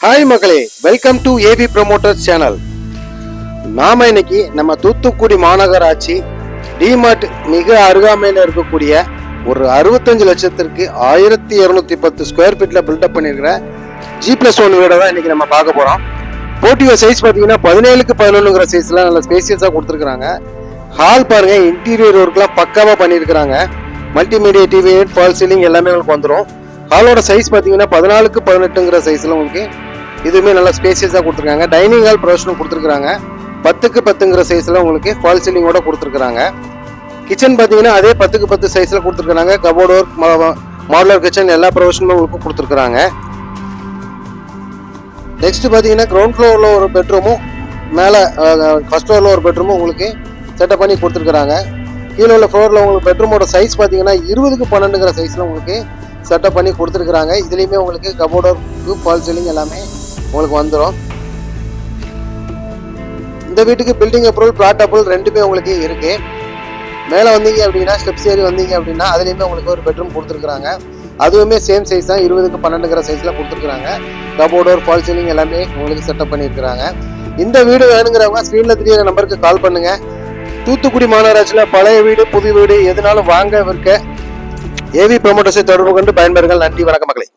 Hi மகளே welcome to AP promoters channel நாம இன்னைக்கு நம்ம தூத்துக்குடி மாநகராட்சி டிமார்ட் மிக அருகாமையில் இருக்கக்கூடிய ஒரு அறுபத்தஞ்சு லட்சத்திற்கு ஆயிரத்தி இரநூத்தி பத்து ஸ்கொயர் ஃபீட்ல பில்டப் பண்ணியிருக்கிற ஜி பிளஸ் ஒன் வீடை தான் இன்னைக்கு நம்ம பார்க்க போறோம். போட்டியோ சைஸ் பார்த்தீங்கன்னா பதினேழுக்கு பதினொன்றுங்கிற சைஸ்ல நல்ல ஸ்பேசியஸாக கொடுத்துருக்குறாங்க. ஹால் பாருங்க இன்டீரியர் ஒர்க்லாம் பக்காவாக பண்ணியிருக்கிறாங்க. மல்டிமீடியா டிவி ஃபால் சீலிங் எல்லாமே உங்களுக்கு வந்துடும் ஹாலோட சைஸ் பார்த்தீங்கன்னா பதினாலுக்கு பதினெட்டுங்கிற சைஸில் உங்களுக்கு இதுவுமே நல்லா ஸ்பேசியஸாக கொடுத்துருக்காங்க. டைனிங் ஹால் ப்ரொவிஷனும் கொடுத்துருக்காங்க பத்துக்கு பத்துங்கிற சைஸில் உங்களுக்கு ஃபால் சீலிங்கோட கொடுத்துருக்குறாங்க. கிச்சன் பார்த்தீங்கன்னா அதே பத்துக்கு பத்து சைஸில் கொடுத்துருக்குறாங்க. கபோர்ட் ஒர்க் மாடுலர் கிச்சன் எல்லா ப்ரொவிஷனும் உங்களுக்கு கொடுத்துருக்குறாங்க. நெக்ஸ்ட் பார்த்தீங்கன்னா கிரவுண்ட் ஃப்ளோரில் ஒரு பெட்ரூமும் மேலே ஃபஸ்ட் ஃப்ளோரில் ஒரு பெட்ரூமும் உங்களுக்கு செட்டப் பண்ணி கொடுத்துருக்குறாங்க. கீழே உள்ள ஃப்ளோரில் உங்களுக்கு பெட்ரூமோட சைஸ் பார்த்தீங்கன்னா இருபதுக்கு பன்னெண்டுங்கிற சைஸில் உங்களுக்கு செட்டப் பண்ணி கொடுத்துருக்குறாங்க. இதுலேயுமே உங்களுக்கு கபோர்டு ஃபால் சீலிங் எல்லாமே உங்களுக்கு வந்துடும் இந்த வீட்டுக்கு பில்டிங் அப்ரூவல் பிளாட் அப்ரூவல் ரெண்டுமே உங்களுக்கு இருக்கு. மேலே வந்தீங்க அப்படின்னா ஸ்டெப்ஸ் ஏறி வந்தீங்க அப்படின்னா அதுலேயுமே உங்களுக்கு ஒரு பெட்ரூம் கொடுத்துருக்குறாங்க. அதுவுமே சேம் சைஸ் தான் இருபதுக்கு பன்னெண்டுங்கிற சைஸில் கொடுத்துருக்குறாங்க. கபோர்டு ஒரு ஃபால் சீலிங் எல்லாமே உங்களுக்கு செட்டப் பண்ணியிருக்கிறாங்க. இந்த வீடு வேணுங்கிறவங்க ஸ்க்ரீனில் தெரியுற நம்பருக்கு கால் பண்ணுங்கள் தூத்துக்குடி மாநகராட்சியில் பழைய வீடு புது வீடு எதுனாலும் வாங்க விற்க ஏவி ப்ரமோட்டர்ஸை தொடர்பு கொண்டு பயன்பெறுங்கள். நன்றி வணக்க மக்களை.